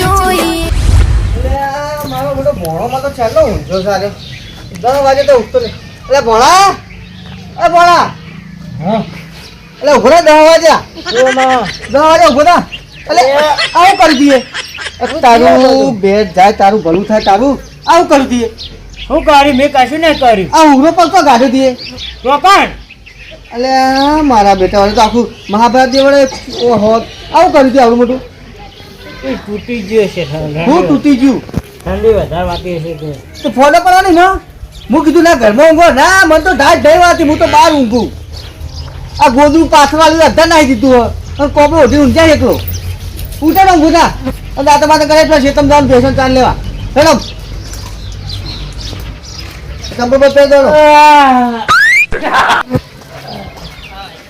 જોઈએ મારો બધો ભોણોમાં તો છેલ્લો ઊંઝો સારે દસ વાગે તો ઉઠતો નહીં. એટલે ભોળા એ ભોળા. હા. એટલે ઊભો દસ વાગ્યા દસ વાગે ઊભો થા. એટલે આવું કરી દઈએ. તારું બે જાય તારું ભલું થાય તારું. આવું કરી દઈએ. શું કર્યું મેં કશું નહીં કર્યું. આ ઉઘરો પગ તો ગાઢો દઈએ. તો કોણ એટલે મારા બેટા વાળે તો આખું મહાભારત જે વડે ઓહો. આવું કર્યું હતું આવડું મોટું. એ તૂટી ગયો છે હું તૂટી ગયું? ઠંડી વધારે વાતી હશે તો તો ફોટો કરવાની ને હું? કીધું ના ઘરમાં ઊંઘો. ના મને તો ઢાઢ ઢઈ વાતી હું તો બહાર ઊંઘું. આ ગોદરું પાથવાળું અડધા નાખી દીધું અને કોપડો ઉઠી ઊંઘ્યા એકલો. ઉઠે ને ઊંઘું ના અને દાંત કરે એટલે શેતમ જવાનું ભેસન ચાલ લેવા. હેલો. કંપર પર પેર દો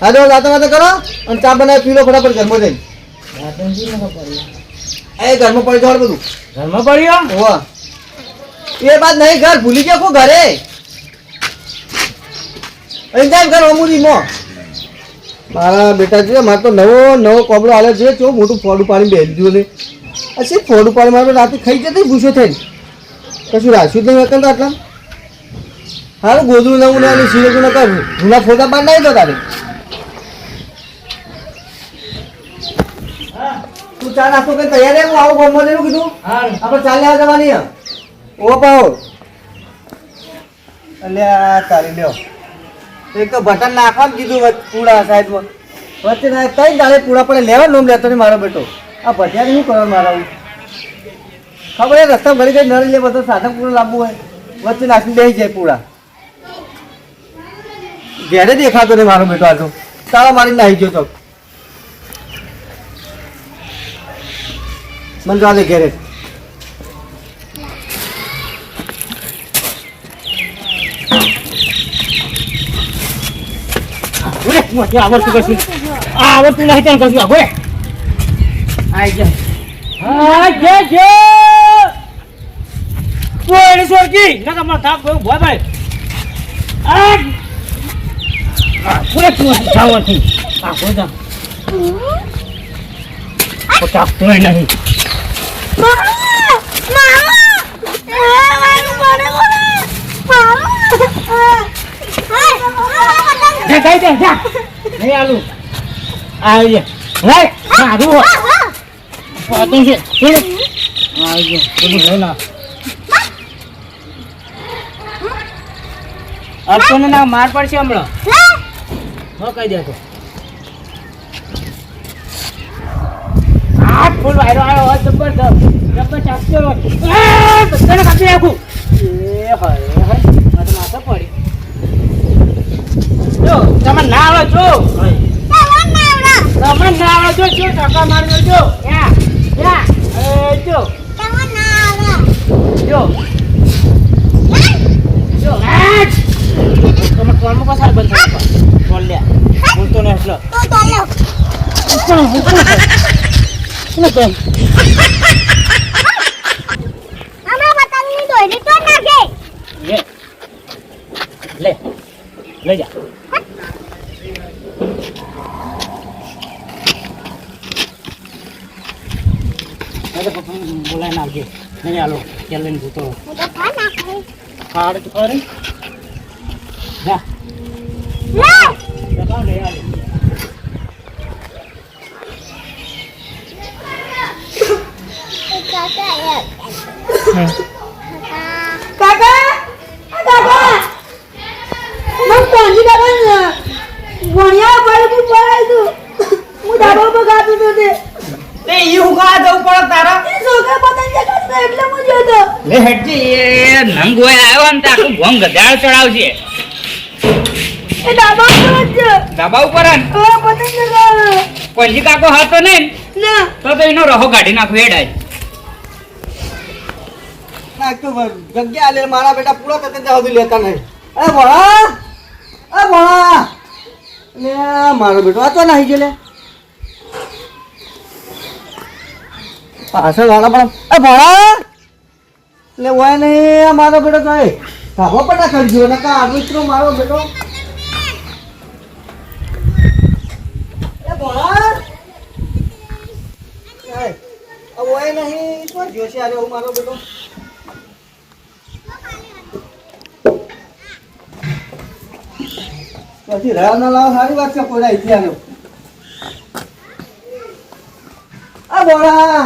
હા તો દાંત માથે કરો અને ચા બનાવી પીલો ફટાફટ ઘરમાં જઈ એ ઘરમાં પડી જવાનું બધું. ઘરમાં પડ્યો? હોવા. એ બાદ નહીં ઘર ભૂલી ગયા કો ઘરે? અહીં જાય ઘર અમુરી મો મારા બેટા છે મારે તો નવો નવો કોબળો હાલે છે જો મોટું ફોડું પાણી બેસી દીધું ને પછી ફોડું પાણી મારે રાતે ખાઈ જતી ભૂસો થઈને. કશું રાખ્યું જ નહીં વકલ આટલા. હારું ગોદરું નવું ને અને સિરેજું ન કર. જૂના ફોટા બાર નહીં દો તારે. તું ચા નાસ્તો કરી તૈયાર હું આવું ગમવા દેનું કીધું હા આપણે ચાલે લેવા જવાની ઓ પાહો અલ્યા તારી લ્યો. એક તો બટન જ કીધું પૂળા સાઈડમાં. વચ્ચે ના કઈ દાડે પૂળા પડે. લેવા નોમ લેતો નહીં મારો બેટો. આ ભટિયાને શું કરવા મારા ખબર હે રસ્તા ભરી ગઈ નરી લે બધો સાધન પૂરો લાવવું હોય. વચ્ચે નાખી દઈ જાય પૂળા ઘેરે દેખાતો નહીં મારો બેટો આ તો. તાળા મારી નાહી ગયો તો. તો આજે ઘેરે. આવડતું કશું. આવડતું નહીં ત્યાં કશું. આગળ આઈ જા. હા જે જે. કોઈ સોરકી ના કમર થાપ ગયો. ભોય ભાઈ. આ પૂરે તું જાવતી આ ગોદા પચાસ નહીં જે કઈ દે જા નહીં આલું આવી જા લઈ સારું પાતું છે આવી જા બધું લઈ ના. અર્પણ ના માર પડશે હમણાં હો કહી દે તો આ ફૂલ વાયરો આવ્યો હોય જબરદસ્ત જબરદસ્ત ચાકતો બધાને કાપી નાખું. એ હરે હરે આ માથે પડી. જો તમે ના આવો છો. તમે ના આવો છો જો ટકા મારજો જો. જો. જો. જો તમે કોલમાં પાછા બંધ થઈ કોલ લે? બોલતો ને એટલે. શું કેમ લે. લે. લઈ જા. અરે પપ્પા બોલાય નાખજે નહીં ચાલ લઈને ખાડ તો જા. લઈ આલો કાકા? કાકા? મને પહોંચી દાદા ભણ્યા પડે હું પડાય તું હું દાદા બગાડતું તો તે. તે ઈ હુકા જવું પડે તારા? એ છોકરા પતંગ ચગાવતો એટલે હું જોતો લે હેડજી એ નંગ હોય આવ્યો ને તે આખું ભોંગ ગધાડ ચડાવશે એ દાદા ઉપર જ છે. ધાબા ઉપર આન. હવે પતંગ ચગાવે. પંજી કાકો હતો ને ના. તો તો એનો રહો કાઢી નાખો તો ભર. મારા બેટા આ તો નાહી ગયો લે. પાછળ પણ અરે તો ના કરી ગયો નકા આ મારો બેટો. ભણા હોય નહીં જોશે અરે હું મારો બેટો? પછી રહ્યા ના લાવો, સારી વાત છે, કોઈ ઇતિહાસ આ બોલા.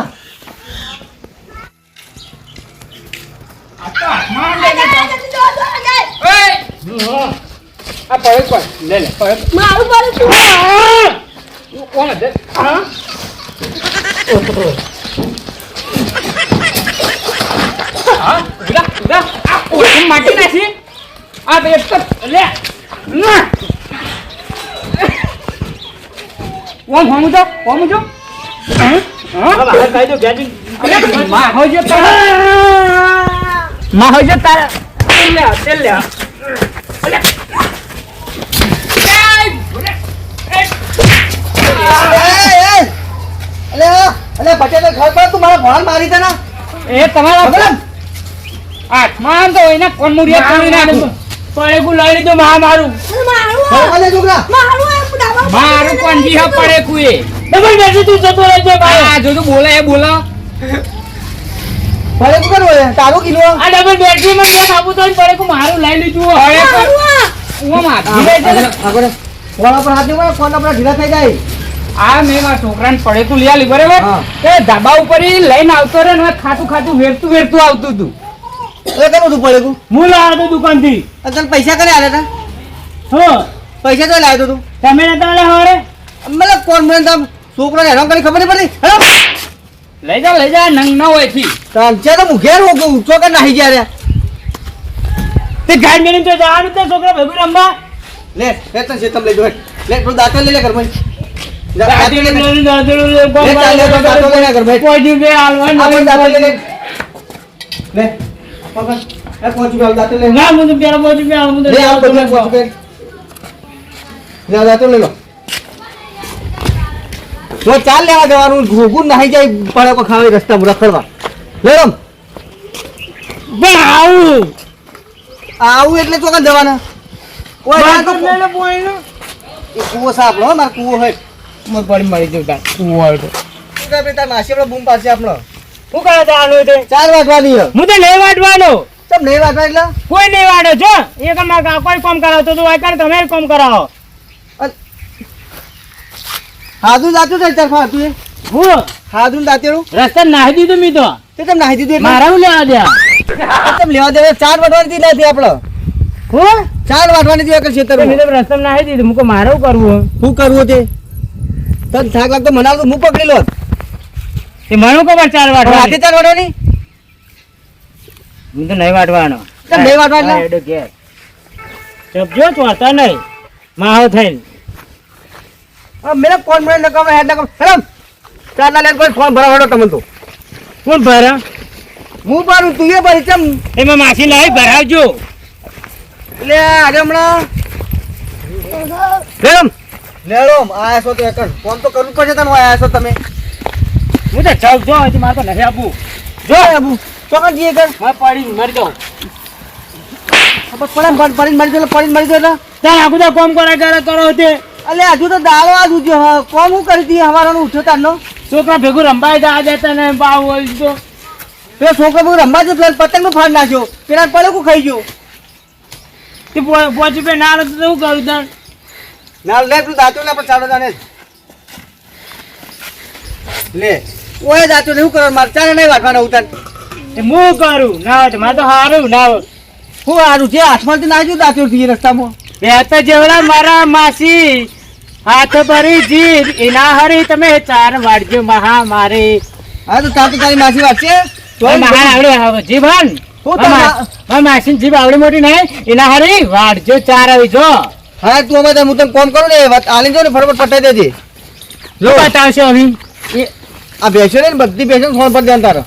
પણ લે લે શું કોણ છે હા હા આ કોણ માટી નાખી આ બે લે. ઓમ હોમું જો હોય તારા. હોય અલે ઘર પર તું મારા ભોળ મારી દે ના. એ તમારા. આઠમાં તો એના કોણ મુરિયા કોણ નાખું પડેકું લઈ લીધું મા મારું. મારું છોકરા. મારું કોણ જી હા પડેકું એ ડબલ બેસી તું જતો રહેજો ભાઈ આ જો તું બોલે એ બોલો. ભલે તું કર તારું કિલો. આ ડબલ બેટરી મને બે આપું તો પડેકું મારું લઈ લીધું હવે મારું હું માથું લઈ. આગળ. કોણા પર હાથ દેવા કોણ પર ઢીલા થઈ જાય. આ મેં મારા છોકરાને પડેકું લઈ આલી બરાબર? એ ધાબા ઉપર લઈને આવતો રે ને ખાતું ખાતું વેરતું વેરતું આવતું હતું એ કેમ તું પડે તું? હું લાવ્યો હતો દુકાનથી. તને પૈસા કરે આલ્યા તા હો. પૈસા તો લાવ્યો તું તમે નતા લે હવારે? મતલબ કોણ મને તમ છોકરાને હેરાન કરી ખબર નહીં પડતી? લઈ જા લઈ જા નંગ ન હોયથી. તાંચે તો હું ઘેર હું ઊંચો કે નાહી ગયા તે ગાય મેળીને તો જવાનું તે છોકરા ભેગું રમવા. લે લે તને શેતમ લઈ જો લે તું દાંતણ લઈ લે ઘરમાં દાદી લે. લઈને દાદી લઈને કોમ લે ચાલ, લે, કરે, દાદો લઈને ઘર બેઠ. કોઈ દી બે નહીં. આપણે લઈ લે. લે. ચાલ લેવા જવાનું ઘોઘું નાહી જાય પડે કો રસ્તા રખડવા લે પણ આવું. આવું એટલે ચોકન જવાના કુવો સાપડો હો કુવો હોય પડી મરી જવું તાર. કૂવો હોય તો. કરે તાર બૂમ પાસે આપણો શું કરે છે તે? ચાર વાગવાની હે. હું તો નહીં વાટવાનો. નહીં વાગવા એટલે? કોઈ નહીં વાટે જો. એક અમારા કોઈ કામ કરાવતો તો વાય કરે તમે કામ કરાવો. હાદું દાતું થાય તાર હાથું હું? હાદું દાતેડું? રસ્તા નાહી દીધું મી તો. તે તમે નાહી દીધું મારા હું લેવા દે? તમે લેવા દેવા ચાર વાટવાની હતી નથી આપણે હું? ચાર વાટવાની હતી રસ્તા નાહી દીધું. મુકો મારે કરવું? શું કરવું તે? તને થાક લાગતો મને હું પકડી લો તે મને ખબર ચાર હાથે વાટવાની ચાર વાટવાની? હું તો નહીં વાટવાનો. કેમ નહીં વાટવાનો? એડો ઘેર. ચપજો ચોતા નહીં. માહો થઈને. આ મેરે કોણ મને નકામ હેડ નકામ. હેલો ચાર ના લેન કોઈ ફોન ભરાવડો તમને તો. કોણ ભરા? હું ભરું તું એ ભરી ચમ એમાં માસી લાવી ભરાવજો. લે આજે હમણાં. લેમ લેડો આયા છો તો એકણ ફોન તો કરવું પડશે તને આયા છો તમે. હું તો જો અહીંથી મારે તો નથી આપવું જો. આબુ ચોકન જઈએ કર મારે પડી મરી જાઉં. પડે ને, પડીને મરી જાય પડીને મરી જાય ત્યાં આખું તો કોમ કરા કરે કરો તે. અલે હજુ તો દાળો આ ઉજ્યો કોમ હું કરી હતી? હવારનો ઉઠ્યો તારનો. છોકરા ભેગું રંબાઈ જા દેતા ને બાવ હોય તો. પેલો છોકરો ભેગું રંબા જો પેલા પતંગ ફાડ નાખ્યો. પેલા પડે કુ ખાઈ ગયો? તે પો- પે ના તો શું કરું તાર ના લે તું દાંતો ને પણ ચાલો જાને લે. ઓય જાતો ને શું કરો મારે ચાલે નહીં વાટવાના ઉતાર. તે હું કરું ના તો મારે તો હારું ના હું હારું જે હાથમાંથી નાખ્યું દાંતો થી રસ્તામાં. બે તો જેવડા મારા માસી હાથ ભરી જીભ એના હરી તમે ચાર વાડજો મહા મારે હા તો તાર તો તારી માસી વાત છે. મહા આવડે આવે જીભ હું તો માસી જીભ આવડી મોટી નહીં એના હરી વાડજો ચાર આવી જો. હા તું અમે હું તને કોમ કરું ને આલી જો ને ફટાફટ પટાઈ દેજે. જો. બતાવશો હવે? એ આ બેસો ને બધી બેસો ફોન પર ધ્યાન તારો.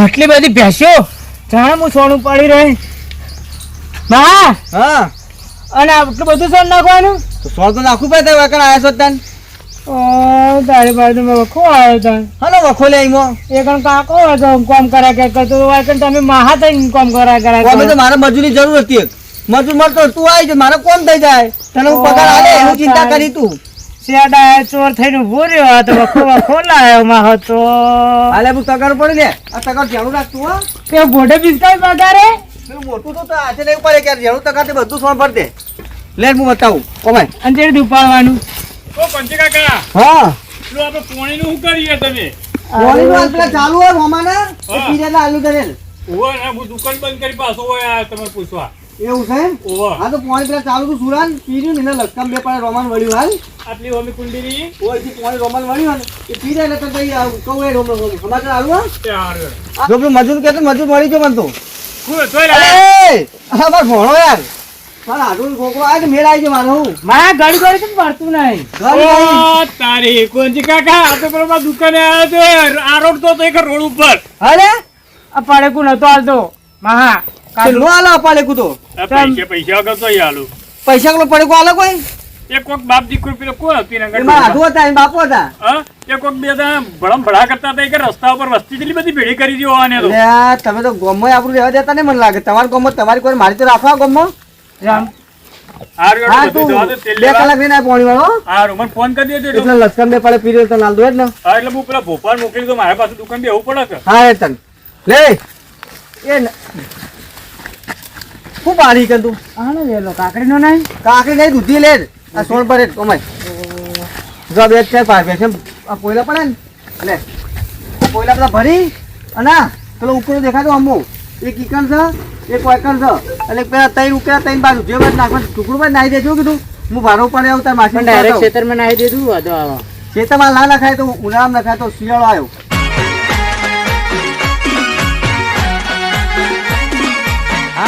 આટલી બધી ભેંસો? જાણે હું સોનું પડી રહે. બા! હા. અને આટલું બધું સોન નાખવાનું? તો સોન તો નાખવું પડે તારે વાકણ આવ્યા છો તાન. તારી બાજુ મેં વખો આવ્યો તા હલો વખો લે એમાં કણ કાકો હતો કોમ કરા કે કરતો તો વાયકણ તમે મહા થઈને કોમ કરા કરા કોમે તો. મારે મજૂરી જરૂર હતી. મજૂર મળતો તું આવી જાય મારે કોમ થઈ જાય. તને હું પગાર આલે એનું ચિંતા કરી તું. શેડા ચોર થઈને ઊભો રહ્યો તો વખો ખોલાયો માં હતો. હાલે હું તગર પડી લે. આ તગર જેનું રાખતું હો. કે ગોડે બિસ્કાઈ બગારે મોટું તો આજે નહીં પડે કે જેનું તગર તે બધું સોન ભરી દે લે હું બતાવું. કોમાય અને તે ઉપાડવાનું ઓ પંચી કાકા હા. લો આપણે પોણીનું શું કરીએ તમે? ગોળીનું નું આપણે ચાલુ હોય મમાના? એ હા. પીરેલા આલુ દરેલ ઓવો હું દુકાન બંધ કરી પાછો હોય આ તમે પૂછવા. એવું છે હા તો પાણી પેલા ચાલુ હતું સુરાન પીર્યું ને એને બે પાડે રોમાન વળ્યું હાલ. આટલી ઓમી કુંડીની? ઓય જે પાણી રોમાન વળ્યું ને એ પી જાય ને તો કહું એ રોમ રોમ સમાચાર આલુ હા? તે જો મજૂર કે મજૂર મળી ગયો મને તો. હા માર ભણો યાર. મારા હાથું છોકરો આ કે મેળ આવી ગયો મારો હું. મારા ગળી ગળી તો પડતું નહીં. ઘર આવી. તારી કોંજી કાકા આ તો પેલો દુકાને આવ્યો છે. આ રોડ તો તો એક રોડ ઉપર. અરે આ પડેકુ નતો હાલતો. મહા. તે આલો અપાલે કુતો પૈસા પૈસા વગર તો આલું. પૈસા કોલો પડે કો આલો કોઈ? એ કોક બાપ દીકરો પેલો કોણ હતી ને એ મારા હતા એ બાપો હતા. હા? એ કોક બે હતા ભળમ ભળા કરતા હતા કે રસ્તા ઉપર વસ્તી કેટલી બધી ભેળી કરી દીધો આને તો. એટલે તમે તો ગોમમાં આપણું રહેવા દેતા ને મને લાગે. તમાર ગોમમાં તમારી કોઈ મારી તો રાખવા ગોમમાં? રામ. હા તું બે કલાક વાળો મને ફોન કરી દેજો એટલે લશ્કર બે પડે પીરે તો નાલ દો હા એટલે હું પેલા ભોપાલ મોકલી દો મારા પાસે દુકાન બેવું પડે કે? હા એ તન. લે. એ શું પાણી કર તું? આનો વેલો કાકડી નો નહીં. કાકડી નહીં દૂધી લે આ સોળ પર કમાય જો બે ચાર પાર છે આ પોયલા પડે ને? લે. પોયલા બધા ભરી અને પેલો ઉપર દેખાતો અમુ એક ઈકણ છે એક વાયકણ છે. અને પેલા ત્રણ ઉકેલા ત્રણ બાજુ. જે બાજુ નાખવાનું ટુકડું પર નાહી દેજો કીધું. હું ભારો પડે આવતા માસી પણ ડાયરેક્ટ ખેતરમાં નાહી આવા. ખેતરમાં ના નખાય તો ઉનાળામાં નખાય તો શિયાળો આવ્યો.